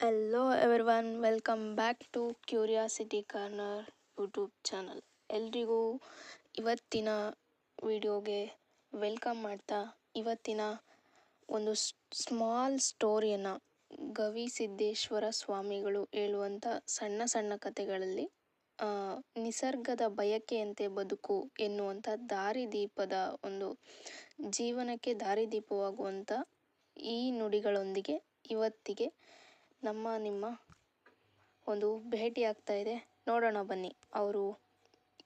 Hello one welcome back to curiosity corner YouTube channel ಎಲ್ರಿಗೂ ಇವತ್ತಿನ ವಿಡಿಯೋಗೆ ವೆಲ್ಕಮ್ ಮಾಡ್ತಾ ಇವತ್ತಿನ ಒಂದು ಸ್ಮಾಲ್ ಸ್ಟೋರಿಯನ್ನು ಗವಿಸಿದ್ದೇಶ್ವರ ಸ್ವಾಮಿಗಳು ಹೇಳುವಂಥ ಸಣ್ಣ ಸಣ್ಣ ಕಥೆಗಳಲ್ಲಿ ನಿಸರ್ಗದ ಬಯಕೆಯಂತೆ ಬದುಕು ಎನ್ನುವಂಥ ದಾರಿದೀಪದ ಒಂದು ಜೀವನಕ್ಕೆ ದಾರಿದೀಪವಾಗುವಂಥ ಈ ನುಡಿಗಳೊಂದಿಗೆ ಇವತ್ತಿಗೆ ನಮ್ಮ, ನಿಮ್ಮ ಒಂದು ಭೇಟಿ ಆಗ್ತಾ ಇದೆ. ನೋಡೋಣ ಬನ್ನಿ. ಅವರು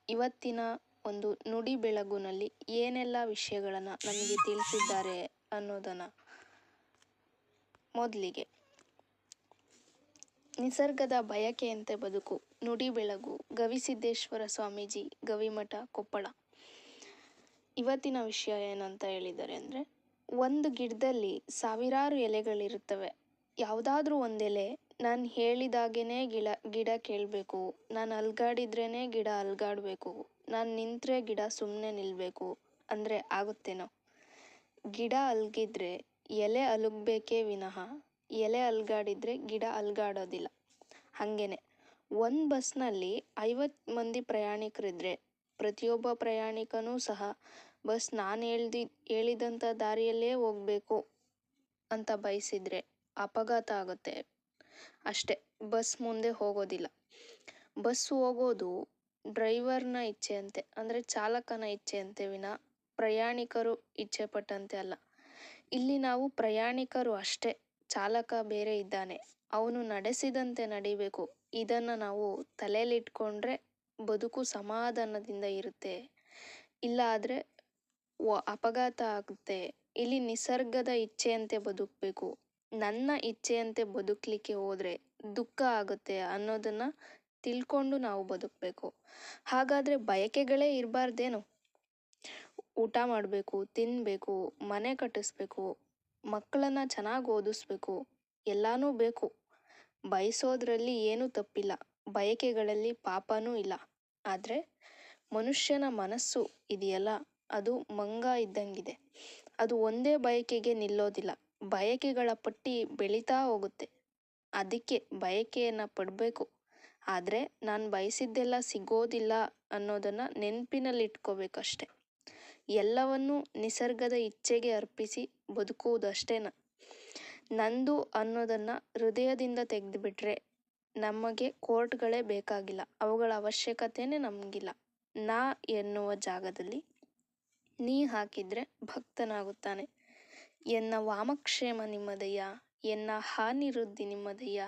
ಇವತ್ತಿನ ಒಂದು ನುಡಿ ಬೆಳಗುನಲ್ಲಿ ಏನೆಲ್ಲ ವಿಷಯಗಳನ್ನು ನಮಗೆ ತಿಳಿಸಿದ್ದಾರೆ ಅನ್ನೋದನ್ನು ಮೊದಲಿಗೆ. ನಿಸರ್ಗದ ಬಯಕೆಯಂತೆ ಬದುಕು, ನುಡಿ ಬೆಳಗು ಗವಿಸಿದ್ದೇಶ್ವರ ಸ್ವಾಮೀಜಿ, ಗವಿಮಠ, ಕೊಪ್ಪಳ. ಇವತ್ತಿನ ವಿಷಯ ಏನಂತ ಹೇಳಿದ್ದಾರೆ ಅಂದರೆ, ಒಂದು ಗಿಡದಲ್ಲಿ ಸಾವಿರಾರು ಎಲೆಗಳಿರುತ್ತವೆ. ಯಾವುದಾದ್ರೂ ಒಂದು ಎಲೆ ನಾನು ಹೇಳಿದಾಗೇ ಗಿಡ ಗಿಡ ಕೇಳಬೇಕು. ನಾನು ಅಲ್ಗಾಡಿದ್ರೇ ಗಿಡ ಅಲ್ಗಾಡಬೇಕು. ನಾನು ನಿಂತರೆ ಗಿಡ ಸುಮ್ಮನೆ ನಿಲ್ಲಬೇಕು ಅಂದರೆ ಆಗುತ್ತೇನೋ? ಗಿಡ ಅಲ್ಗಿದ್ರೆ ಎಲೆ ಅಲುಗಬೇಕೇ ವಿನಃ ಎಲೆ ಅಲ್ಗಾಡಿದರೆ ಗಿಡ ಅಲ್ಗಾಡೋದಿಲ್ಲ. ಹಾಗೇನೆ. ಒಂದು ಬಸ್ನಲ್ಲಿ ಐವತ್ತು ಮಂದಿ ಪ್ರಯಾಣಿಕರಿದ್ದರೆ ಪ್ರತಿಯೊಬ್ಬ ಪ್ರಯಾಣಿಕನೂ ಸಹ ಬಸ್ ನಾನು ಹೇಳ್ದಿ ಹೇಳಿದಂಥ ದಾರಿಯಲ್ಲೇ ಹೋಗ್ಬೇಕು ಅಂತ ಬಯಸಿದರೆ ಅಪಘಾತ ಆಗುತ್ತೆ. ಅಷ್ಟೇ, ಬಸ್ ಮುಂದೆ ಹೋಗೋದಿಲ್ಲ. ಬಸ್ ಹೋಗೋದು ಡ್ರೈವರ್ನ ಇಚ್ಛೆಯಂತೆ, ಅಂದರೆ ಚಾಲಕನ ಇಚ್ಛೆಯಂತೆ ವಿನ ಪ್ರಯಾಣಿಕರು ಇಚ್ಛೆ ಪಟ್ಟಂತೆ ಅಲ್ಲ. ಇಲ್ಲಿ ನಾವು ಪ್ರಯಾಣಿಕರು ಅಷ್ಟೇ, ಚಾಲಕ ಬೇರೆ ಇದ್ದಾನೆ. ಅವನು ನಡೆಸಿದಂತೆ ನಡಿಬೇಕು. ಇದನ್ನು ನಾವು ತಲೆಯಲ್ಲಿಟ್ಕೊಂಡ್ರೆ ಬದುಕು ಸಮಾಧಾನದಿಂದ ಇರುತ್ತೆ. ಇಲ್ಲ ಆದರೆ ಅಪಘಾತ ಆಗುತ್ತೆ. ಇಲ್ಲಿ ನಿಸರ್ಗದ ಇಚ್ಛೆಯಂತೆ ಬದುಕಬೇಕು. ನನ್ನ ಇಚ್ಛೆಯಂತೆ ಬದುಕಲಿಕ್ಕೆ ಹೋದರೆ ದುಃಖ ಆಗುತ್ತೆ ಅನ್ನೋದನ್ನು ತಿಳ್ಕೊಂಡು ನಾವು ಬದುಕಬೇಕು. ಹಾಗಾದರೆ ಬಯಕೆಗಳೇ ಇರಬಾರ್ದೇನು? ಊಟ ಮಾಡಬೇಕು ತಿನ್ನಬೇಕು ಮನೆ ಕಟ್ಟಿಸ್ಬೇಕು, ಮಕ್ಕಳನ್ನು ಚೆನ್ನಾಗಿ ಓದಿಸ್ಬೇಕು, ಎಲ್ಲನೂ ಬೇಕು. ಬಯಸೋದ್ರಲ್ಲಿ ಏನೂ ತಪ್ಪಿಲ್ಲ. ಬಯಕೆಗಳಲ್ಲಿ ಪಾಪನೂ ಇಲ್ಲ. ಆದರೆ ಮನುಷ್ಯನ ಮನಸ್ಸು ಇದೆಯಲ್ಲ? ಅದು ಮಂಗ ಇದ್ದಂಗಿದೆ. ಅದು ಒಂದೇ ಬಯಕೆಗೆ ನಿಲ್ಲೋದಿಲ್ಲ. ಬಯಕೆಗಳ ಪಟ್ಟಿ ಬೆಳೀತಾ ಹೋಗುತ್ತೆ. ಅದಕ್ಕೆ ಬಯಕೆಯನ್ನು ಪಡಬೇಕು. ಆದರೆ ನಾನು ಬಯಸಿದ್ದೆಲ್ಲ ಸಿಗೋದಿಲ್ಲ ಅನ್ನೋದನ್ನು ನೆನಪಿನಲ್ಲಿಟ್ಕೋಬೇಕಷ್ಟೆ. ಎಲ್ಲವನ್ನೂ ನಿಸರ್ಗದ ಇಚ್ಛೆಗೆ ಅರ್ಪಿಸಿ ಬದುಕುವುದಷ್ಟೇನ. ನಂದು ಅನ್ನೋದನ್ನು ಹೃದಯದಿಂದ ತೆಗೆದುಬಿಟ್ರೆ ನಮಗೆ ಕೋರ್ಟ್ಗಳೇ ಬೇಕಾಗಿಲ್ಲ. ಅವುಗಳ ಅವಶ್ಯಕತೆಯೇ ನಮಗಿಲ್ಲ. ನಾ ಎನ್ನುವ ಜಾಗದಲ್ಲಿ ನೀ ಹಾಕಿದರೆ ಭಕ್ತನಾಗುತ್ತಾನೆ. ಎನ್ನ ವಾಮಕ್ಷೇಮ ನಿಮ್ಮದಯ್ಯ, ಎನ್ನ ಹಾನಿರುದ್ಧಿ ನಿಮ್ಮದಯ್ಯ,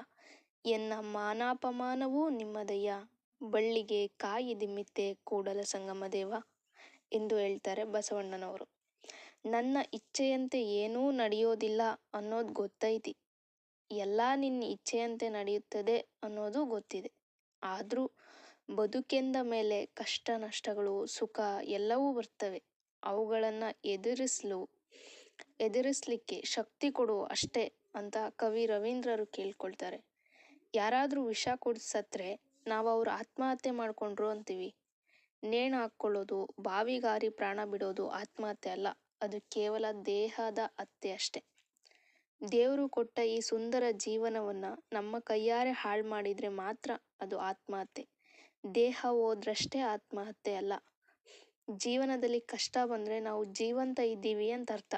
ಎನ್ನ ಮಾನಾಪಮಾನವೂ ನಿಮ್ಮದಯ್ಯ. ಬಳ್ಳಿಗೆ ಕಾಯಿ ದಿಮ್ಮಿತ್ತೆ ಕೂಡಲ ಸಂಗಮ ದೇವ ಎಂದು ಹೇಳ್ತಾರೆ ಬಸವಣ್ಣನವರು. ನನ್ನ ಇಚ್ಛೆಯಂತೆ ಏನೂ ನಡೆಯೋದಿಲ್ಲ ಅನ್ನೋದು ಗೊತ್ತೈತಿ. ಎಲ್ಲ ನಿನ್ನ ಇಚ್ಛೆಯಂತೆ ನಡೆಯುತ್ತದೆ ಅನ್ನೋದು ಗೊತ್ತಿದೆ. ಆದರೂ ಬದುಕೆಂದ ಮೇಲೆ ಕಷ್ಟ ನಷ್ಟಗಳು, ಸುಖ ಎಲ್ಲವೂ ಬರ್ತವೆ. ಅವುಗಳನ್ನು ಎದುರಿಸಲು. ಎದುರಿಸಲಿಕ್ಕೆ ಶಕ್ತಿ ಕೊಡು ಅಷ್ಟೇ ಅಂತ ಕವಿ ರವೀಂದ್ರರು ಕೇಳ್ಕೊಳ್ತಾರೆ. ಯಾರಾದರೂ ವಿಷ ಕುಡ್ದು ನಾವು ಅವ್ರು ಆತ್ಮಹತ್ಯೆ ಮಾಡಿಕೊಂಡ್ರು ಅಂತೀವಿ. ನೇಣು ಹಾಕ್ಕೊಳ್ಳೋದು, ಬಾವಿಗಾರಿ ಪ್ರಾಣ ಬಿಡೋದು ಆತ್ಮಹತ್ಯೆ ಅಲ್ಲ, ಅದು ಕೇವಲ ದೇಹದ ಹತ್ಯೆ ಅಷ್ಟೆ. ದೇವರು ಕೊಟ್ಟ ಈ ಸುಂದರ ಜೀವನವನ್ನು ನಮ್ಮ ಕೈಯಾರೆ ಹಾಳು ಮಾಡಿದರೆ ಮಾತ್ರ ಅದು ಆತ್ಮಹತ್ಯೆ. ದೇಹ ಹೋದ್ರಷ್ಟೇ ಆತ್ಮಹತ್ಯೆ ಅಲ್ಲ. ಜೀವನದಲ್ಲಿ ಕಷ್ಟ ಬಂದರೆ ನಾವು ಜೀವಂತ ಇದ್ದೀವಿ ಅಂತ ಅರ್ಥ.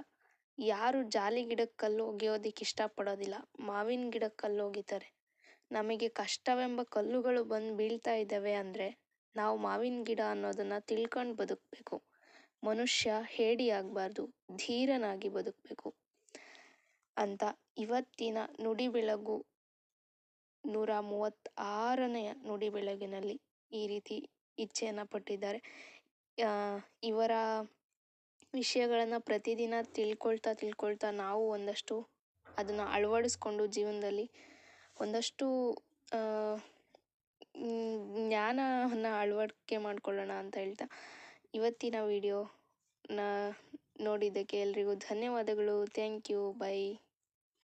ಯಾರು ಜಾಲಿ ಗಿಡಕ್ಕೆ ಕಲ್ಲು ಒಗೆಯೋದಕ್ಕೆ ಇಷ್ಟಪಡೋದಿಲ್ಲ. ಮಾವಿನ ಗಿಡಕ್ಕೆ ಕಲ್ಲು ಒಗಿತಾರೆ. ನಮಗೆ ಕಷ್ಟವೆಂಬ ಕಲ್ಲುಗಳು ಬಂದು ಬೀಳ್ತಾ ಇದ್ದಾವೆ ಅಂದರೆ ನಾವು ಮಾವಿನ ಗಿಡ ಅನ್ನೋದನ್ನು ತಿಳ್ಕೊಂಡು ಬದುಕಬೇಕು. ಮನುಷ್ಯ ಹೇಡಿ ಆಗಬಾರ್ದು, ಧೀರನಾಗಿ ಬದುಕಬೇಕು ಅಂತ ಇವತ್ತಿನ ನುಡಿ ಬೆಳಗು ನೂರ ಮೂವತ್ತಾರನೆಯ ನುಡಿ ಬೆಳಗಿನಲ್ಲಿ ಈ ರೀತಿ ಇಚ್ಛೆಯನ್ನು ಪಟ್ಟಿದ್ದಾರೆ. ಇವರ ವಿಷಯಗಳನ್ನು ಪ್ರತಿದಿನ ತಿಳ್ಕೊಳ್ತಾ ತಿಳ್ಕೊಳ್ತಾ ನಾವು ಒಂದಷ್ಟು ಅದನ್ನು ಅಳವಡಿಸ್ಕೊಂಡು ಜೀವನದಲ್ಲಿ ಒಂದಷ್ಟು ಜ್ಞಾನವನ್ನು ಅಳವಡಿಕೆ ಮಾಡಿಕೊಳ್ಳೋಣ ಅಂತ ಹೇಳ್ತಾ ಇವತ್ತಿನ ವಿಡಿಯೋನ ನೋಡಿದ್ದಕ್ಕೆ ಎಲ್ರಿಗೂ ಧನ್ಯವಾದಗಳು. Thank you by